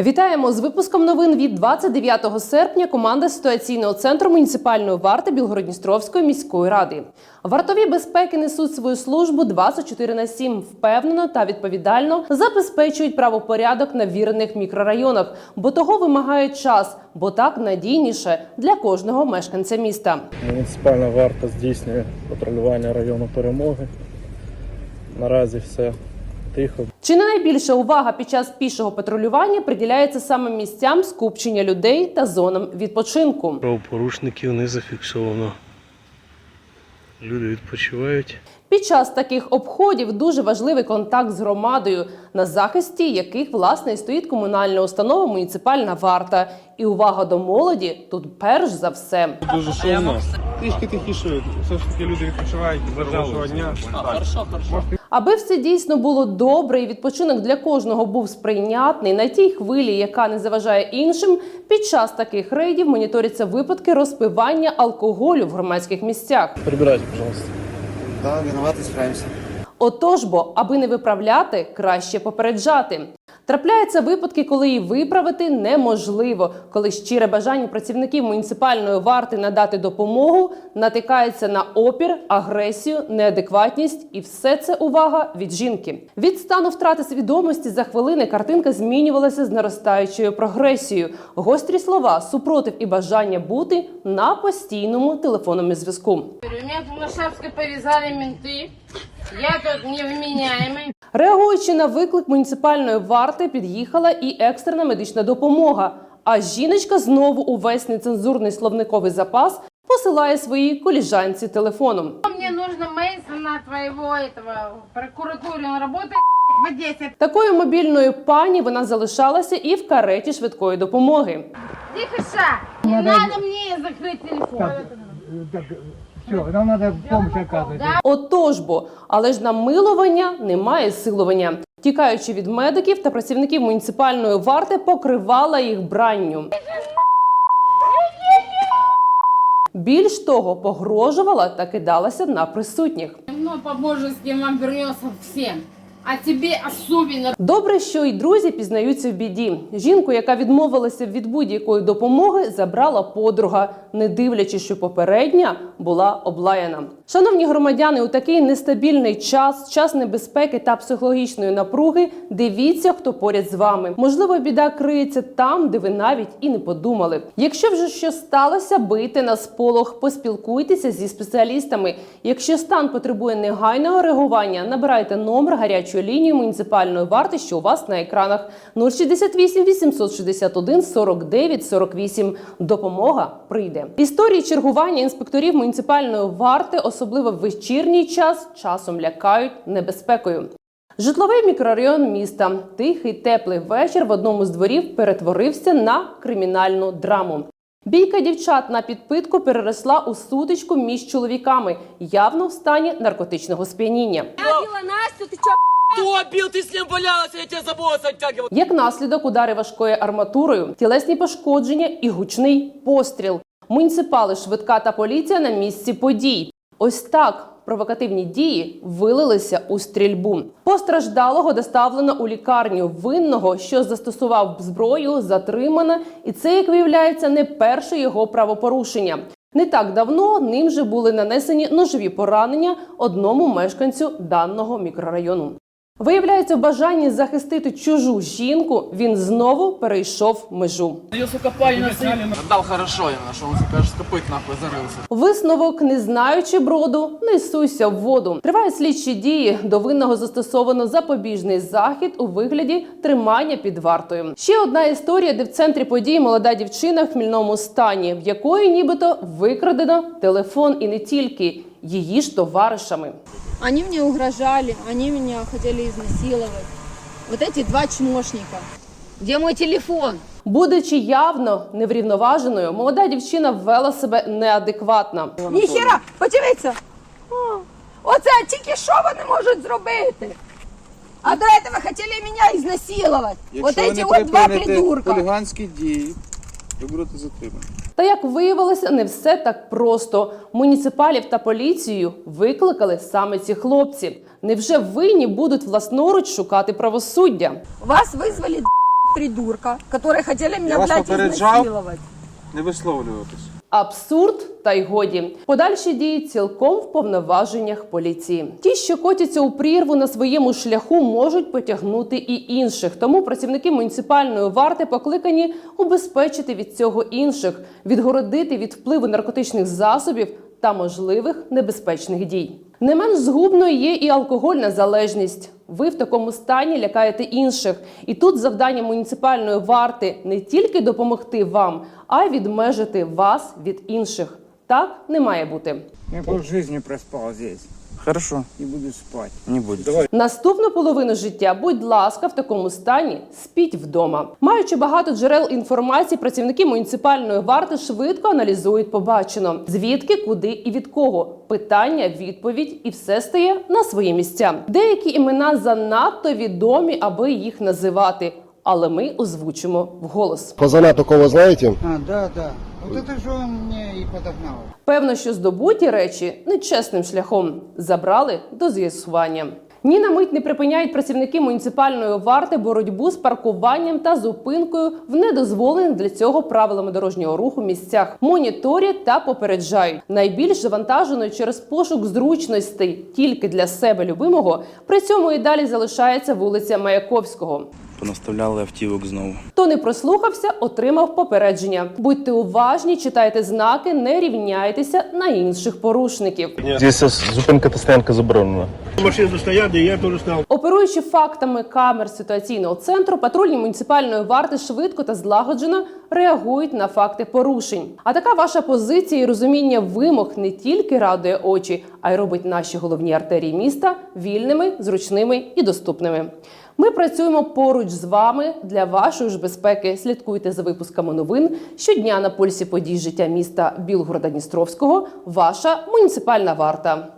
Вітаємо з випуском новин від 29 серпня. Команда ситуаційного центру муніципальної варти Білгородністровської міської ради. Вартові безпеки несуть свою службу 24 на 7, впевнено та відповідально забезпечують правопорядок на вірених мікрорайонах, бо того вимагає час, бо так надійніше для кожного мешканця міста. Муніципальна варта здійснює патрулювання району перемоги. Наразі все тихо. Чи не найбільша увага під час пішого патрулювання приділяється саме місцям скупчення людей та зонам відпочинку? Правопорушників не зафіксовано. Люди відпочивають. Під час таких обходів дуже важливий контакт з громадою, на захисті яких власне і стоїть комунальна установа муніципальна варта. І увага до молоді тут перш за все. Дуже шумно. Трішки тихіше, все ж таки люди відпочивають. Хорошого дня. Аби все дійсно було добре і відпочинок для кожного був сприйнятний на тій хвилі, яка не заважає іншим. Під час таких рейдів моніторяться випадки розпивання алкоголю в громадських місцях. Прибирайте, пожалуйста. Да, виноваты, справимся. Отож бо, аби не виправляти, краще попереджати. Трапляються випадки, коли і виправити неможливо, коли щире бажання працівників муніципальної варти надати допомогу натикається на опір, агресію, неадекватність, і все це увага від жінки. Від стану втрати свідомості за хвилини картинка змінювалася з наростаючою прогресією. Гострі слова, супротив і бажання бути на постійному телефонному зв'язку. Меня тут на Шапской повязали менты. Я тут невменяемый. Реагуючи на виклик муніципальної варти, під'їхала і екстрена медична допомога. А жіночка знову увесь нецензурний словниковий запас посилає своїй коліжанці телефоном. Мне нужно Мейсона твоего этого в прокуратуре. Он работает в Одессе. Такою мобільною пані вона залишалася і в кареті швидкої допомоги. Тихо, не надо мне закрыть телефон. все, нам треба допомогу оказувати. Отож бо, але ж на милування немає силування. Тікаючи від медиків та працівників муніципальної варти, покривала їх бранню. Більш того, погрожувала та кидалася на присутніх. Ну, по-божески вам вернется всем. А тобі особливо. Добре, що й друзі пізнаються в біді. Жінку, яка відмовилася від будь-якої допомоги, забрала подруга, не дивлячись, що попередня була облаяна. Шановні громадяни, у такий нестабільний час, час небезпеки та психологічної напруги, дивіться, хто поряд з вами. Можливо, біда криється там, де ви навіть і не подумали. Якщо вже щось сталося, бийте на сполох, поспілкуйтеся зі спеціалістами. Якщо стан потребує негайного реагування, набирайте номер гарячої лінії муніципальної варти, що у вас на екранах 068 861 49 48. Допомога прийде. Історії чергування інспекторів муніципальної варти, особливо в вечірній час, часом лякають небезпекою. Житловий мікрорайон міста. Тихий теплий вечір в одному з дворів перетворився на кримінальну драму. Бійка дівчат на підпитку переросла у сутичку між чоловіками, явно в стані наркотичного сп'яніння. Бил? Ним я за. Як наслідок удари важкою арматурою, тілесні пошкодження і гучний постріл. Муніципали, швидка та поліція на місці подій. Ось так провокативні дії вилилися у стрільбу. Постраждалого доставлено у лікарню. Винного, що застосував зброю, затримано, і це, як виявляється, не перше його правопорушення. Не так давно ним же були нанесені ножові поранення одному мешканцю даного мікрорайону. Виявляється, в бажанні захистити чужу жінку він знову перейшов межу. Ее, сука, парень Отдал хорошо, я нашел, он, сука, аж с нахуй зарылся. Висновок, не знаючи броду, не суйся в воду. Тривають слідчі дії. До винного застосовано запобіжний захід у вигляді тримання під вартою. Ще одна історія, де в центрі подій молода дівчина в хмільному стані, в якої нібито викрадено телефон і не тільки її ж товаришами. Они мне угрожали, они меня хотели изнасиловать. Вот эти два чмошника. Где мой телефон? Будучи явно неврівноваженою, молода дівчина ввела себе неадекватно. Ніхера, подивіться. О, Оце тільки що вони можуть зробити? А до этого хотели меня изнасиловать. Вот эти вот два придурка. хуліганські дії, ви будете затримані. Та як виявилося, не все так просто. Муніципалів та поліцію викликали саме ці хлопці. Невже винні будуть власноруч шукати правосуддя? Вас визвали придурка, який хотіли мене Я вас блядь, попереджав. Не висловлюватись. Абсурд та й годі. Подальші дії цілком в повноваженнях поліції. Ті, що котяться у прірву на своєму шляху, можуть потягнути і інших. Тому працівники муніципальної варти покликані убезпечити від цього інших, відгородити від впливу наркотичних засобів та можливих небезпечних дій. Не менш згубною є і алкогольна залежність. Ви в такому стані лякаєте інших. І тут завдання муніципальної варти не тільки допомогти вам, а й відмежити вас від інших. Так не має бути. Я житті проспал здесь. Хорошо. Не буду спать. Не буде. Наступну половину життя, будь ласка, в такому стані спіть вдома. Маючи багато джерел інформації, працівники муніципальної варти швидко аналізують побачено, звідки, куди і від кого. Питання, відповідь, і все стає на свої місця. Деякі імена занадто відомі, аби їх називати. Але ми озвучимо вголос. Фазана такого знаете? А, да, да. Вот это же он мне и подогнал. Певно, що здобуті речі нечесним шляхом забрали до з'ясування. Ні на мить не припиняють працівники муніципальної варти боротьбу з паркуванням та зупинкою в недозволених для цього правилами дорожнього руху місцях. Моніторять та попереджають. Найбільш завантаженою через пошук зручностей тільки для себе любимого. При цьому і далі залишається вулиця Маяковського. Понаставляли автівок знову. Хто не прослухався, отримав попередження. Будьте уважні, читайте знаки, не рівняйтеся на інших порушників. Здесь зупинка та стоянка заборонена. Я тоже став. Оперуючи фактами камер ситуаційного центру, патрульні муніципальної варти швидко та злагоджено реагують на факти порушень. А така ваша позиція і розуміння вимог не тільки радує очі, а й робить наші головні артерії міста вільними, зручними і доступними. Ми працюємо поруч з вами для вашої ж безпеки. Слідкуйте за випусками новин щодня на пульсі подій життя міста Білгорода Дністровського. Ваша муніципальна варта.